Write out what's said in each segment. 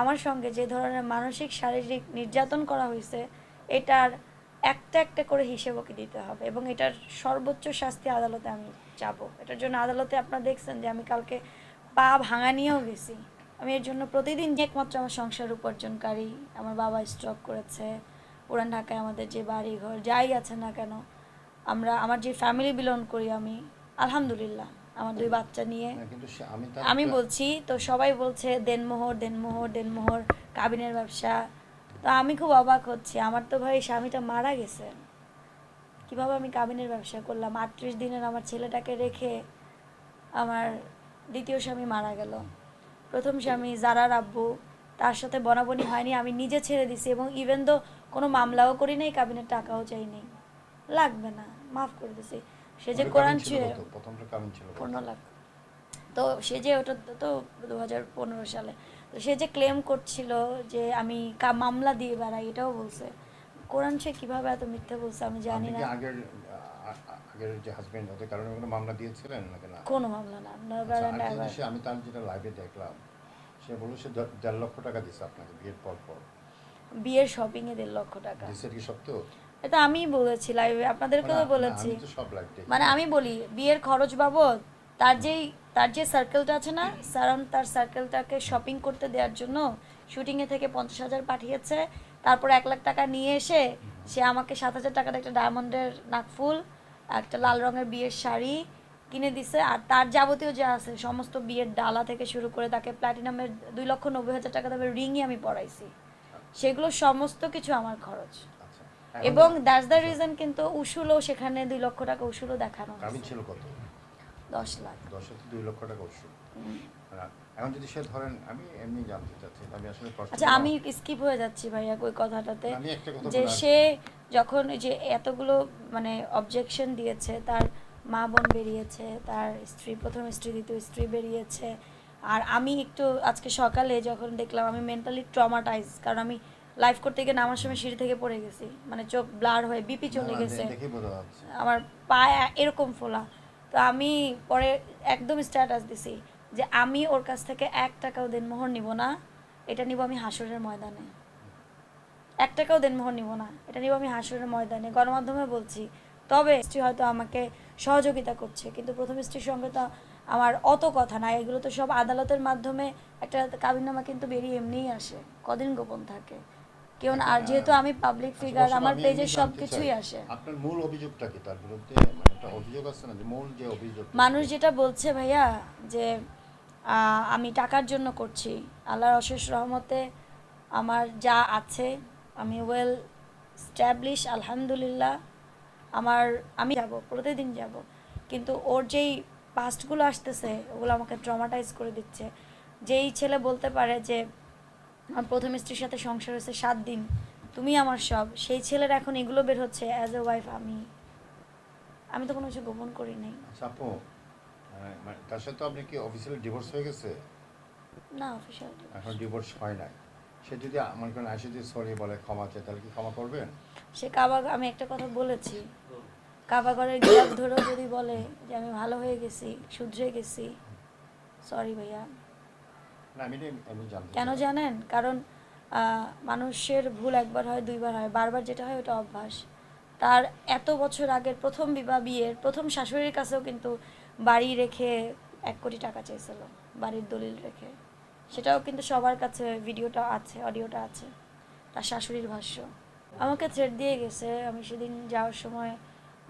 আমার সঙ্গে যে ধরনের মানসিক, শারীরিক নির্যাতন করা হয়েছে, এটার একটা একটা করে হিসেব ওকে দিতে হবে? এবং এটার সর্বোচ্চ শাস্তি আদালতে আমি যাব। এটার জন্য আদালতে আপনারা দেখছেন যে আমি কালকে পা ভাঙা নিয়েও গেছি। আমি এর জন্য প্রতিদিন একমাত্র আমার সংসার উপার্জনকারী, আমার বাবা স্ট্রোক করেছে পুরান ঢাকায় আমাদের যে বাড়ি ঘর যাই আছে না কেন, আমরা, আমার যে ফ্যামিলি বিলং করি আমি, আলহামদুলিল্লাহ। আমার দুই বাচ্চা নিয়ে। আমি বলছি তো সবাই বলছে দেনমোহর দেনমোহর দেনমোহর কাবিনের ব্যবসা। তো আমি খুব অবাক হচ্ছি। আমার তো ভাই স্বামীটা মারা গেছে। কীভাবে আমি কাবিনের ব্যবসা করলাম? আটত্রিশ দিনের আমার ছেলেটাকে রেখে আমার দ্বিতীয় স্বামী মারা গেল। প্রথম স্বামী জারার আব্বু। তার সাথে বনাবনি হয়নি আমি নিজে ছেড়ে দিছি এবং ইভেন তো কোনো মামলাও করি নাই কাবিনের টাকাও চাই নাই। লাগবে না মাফ করে দিছি। সে যে কোরআন ছিল? প্রথমটা কাবিন ছিল। কত? পনেরো লাখ। তো সে যে ওটা তো- দু হাজার পনেরো সালে। তো সে যে ক্লেম করছিল যে আমি মামলা দিয়ে বেড়াই এটাও বলছে। কোরআন সে কীভাবে এত মিথ্যা বলছে আমি জানি না। আগের আগের যে হাজবেন্ড ওদের কারণে কোনো মামলা দিয়েছিলেন নাকি না? কোনো মামলা না নেভার আরেকটা এভার আমি তার যেটা লাইভে দেখলাম সে বলল সে দেড় লক্ষ টাকা দিছে আপনাকে বিয়ের পর পর বিয়ের শপিং এ দেড় লক্ষ টাকা। দিছে কি সত্য? এটা আমি বলেছি লাইভে আপনাদেরকেও না, তো না, বলেছি মানে আমি বলি বিয়ের খরচ বাবদ তার যেই তার যে সার্কেলটা আছে না সারাউন্ড তার সার্কেলটাকে শপিং করতে দেওয়ার জন্য শুটিংয়ে থেকে পঞ্চাশ হাজার পাঠিয়েছে তারপর এক লাখ টাকা নিয়ে এসে সে আমাকে সাত হাজার টাকার একটা ডায়মন্ডের নাকফুল একটা লাল রঙের বিয়ের শাড়ি কিনে দিছে আর তার যাবতীয় যা আছে সমস্ত বিয়ের ডালা থেকে শুরু করে তাকে প্ল্যাটিনামের দুই লক্ষ নব্বই হাজার টাকা দামের রিংই আমি পরাইছি। সেগুলো সমস্ত কিছু আমার খরচ। আচ্ছা এবং দ্যাটস দ্য রিজন কিন্তু উসুলও সেখানে দুই লক্ষ টাকা উসুলও দেখানো হয়েছে। ছিল কত? দশ লাখ। দশ থেকে দুই লক্ষ টাকা হুম। এখন যদি সে ধরেন আমি এমনি জানতে চাচ্ছি আমি আসলে আচ্ছা আমি স্কিপ হয়ে যাচ্ছি ভাইয়া ওই কথাটাতে। আমি একটা কথা যে সে যখন যে এতগুলো মানে অবজেকশন দিয়েছে তার মা বোন বেরিয়েছে তার স্ত্রী প্রথম স্ত্রী দ্বিতীয় স্ত্রী বেরিয়েছে আর আমি একটু আজকে সকালে যখন দেখলাম আমি মেন্টালি ট্রমাটাইজ কারণ আমি লাইভ করতে গিয়ে নামার সময় সিঁড়ি থেকে পড়ে গেছি। মানে চোখ ব্লার হয়ে বিপি চলে গেছে। আমার পা এরকম ফোলা। তো আমি পরে একদম স্ট্যাটাস দিছি যে আমি ওর কাছ থেকে এক টাকাও দেনমোহর নিব না এটা নিব আমি হাসুরের ময়দানে। এক টাকাও দেনমোহর নিব না এটা নিব আমি হাসরের ময়দানে। গণমাধ্যমে বলছি তবে স্ত্রী হয়তো আমাকে সহযোগিতা করছে কিন্তু প্রথম স্ত্রীর সঙ্গে তো আমার অত কথা না এগুলো তো সব আদালতের মাধ্যমে একটা কাবিননামা কিন্তু বেরিয়ে এমনিই আসে কদিন গোপন থাকে। কেউ আর যেহেতু আমি পাবলিক আচ্ছা, ফিগার আমার পেজে সব কিছুই আসে। আপনার মূল অভিযোগটা কি? তার বিরুদ্ধে মানে একটা অভিযোগ আছে না যে মূল যে অভিযোগ মানুষ যেটা বলছে ভাইয়া যে আমি টাকার জন্য করছি। আল্লাহর অশেষ রহমতে আমার যা আছে আমি ওয়েল স্ট্যাবলিশ আলহামদুলিল্লাহ। আমার আমি যাব প্রতিদিন যাব। কিন্তু ওর যেই পাস্টগুলো আসতেছে ওগুলো আমাকে ট্রমাটাইজ করে দিচ্ছে। যেই ছেলে বলতে পারে যে আমার প্রথম স্ত্রীর সাথে সংসার হয়েছে সাত দিন। তুমি আমার সব। সেই ছেলের এখন এগুলো বের হচ্ছে অ্যাজ এ ওয়াইফ আমি। আমি তো কোনো কিছু গোপন করি নাই। আচ্ছা আহ, মানে তার সাথে তো আপনি কি অফিসিয়ালি ডিভোর্স হয়ে গেছে? না অফিসিয়াল এখন ডিভোর্স হয় নাই। সে যদি আমার কোনো আসে যদি সরি বলে ক্ষমা চায় তাহলে কি ক্ষমা করবেন? সে কাবা আমি একটা কথা বলেছি। কাবা কাবাগরের গিলাপ ধরেও যদি বলে যে আমি ভালো হয়ে গেছি শুধরে গেছি সরি ভাইয়া না আমি এটা আমি জানতে কেন জানেন? কারণ মানুষের ভুল একবার হয়, দুইবার হয়, বারবার যেটা হয় ওটা অভ্যাস। তার এত বছর আগের প্রথম বিবাহ বিয়ের, প্রথম শাশুড়ির কাছেও কিন্তু বাড়ি রেখে এক কোটি টাকা চেয়েছিল, বাড়ির দলিল রেখে। সেটাও কিন্তু সবার কাছে ভিডিওটা আছে, অডিওটা আছে, তার শাশুড়ির ভাষ্য। আমাকে থ্রেড দিয়ে গেছে, আমি সেদিন যাওয়ার সময়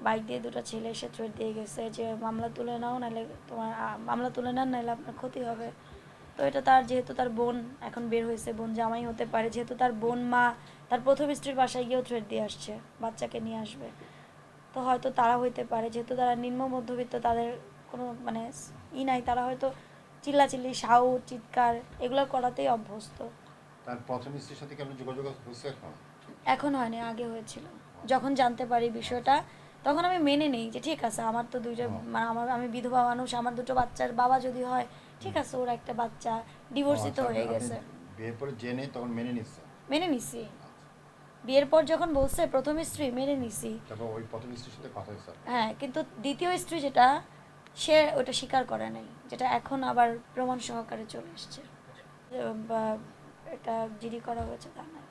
বাইক দিয়ে দুটো ছেলে এসে থ্রেড দিয়ে গেছে যে, মামলা তুলে নাও, নাহলে তোমার মামলা তুলে নেন, নাহলে আপনার ক্ষতি হবে। তো এটা তার যেহেতু তার বোন এখন বের হয়েছে বোন জামাই হতে পারে যেহেতু তার বোন মা তার প্রথম স্ত্রীর বাসায় গিয়েও থ্রেড দিয়ে আসছে বাচ্চাকে নিয়ে আসবে। তো হয়তো তারা হইতে পারে যেহেতু তারা নিম্ন মধ্যবিত্ত তাদের কোনো মানে ই নাই তারা হয়তো চিল্লাচিল্লি সাউ চিৎকার এগুলো করাতেই অভ্যস্ত। তার প্রথম স্ত্রীর সাথে কি আপনার যোগাযোগ হয়েছে এখন? এখন হয়নি আগে হয়েছিল। যখন জানতে পারি বিষয়টা তখন আমি মেনে নিই যে ঠিক আছে আমার তো দুইটা মানে আমার আমি বিধবা মানুষ আমার দুটো বাচ্চার বাবা যদি হয় ঠিক আছে ওর একটা বাচ্চা ডিভোর্সিত আচ্ছা, হয়ে গেছে। বিয়ের পরে জেনে তখন মেনে নিছে মেনে নিছি। বিয়ের পর যখন বলছে প্রথম স্ত্রী মেনে নিছি। তারপর ওই প্রথম স্ত্রীর সাথে কথা হয়েছে হ্যাঁ কিন্তু দ্বিতীয় স্ত্রী যেটা সে ওটা স্বীকার করে নাই যেটা এখন আবার প্রমাণ সহকারে চলে এসছে। বা এটা জিডি করা হয়েছে তা নয়।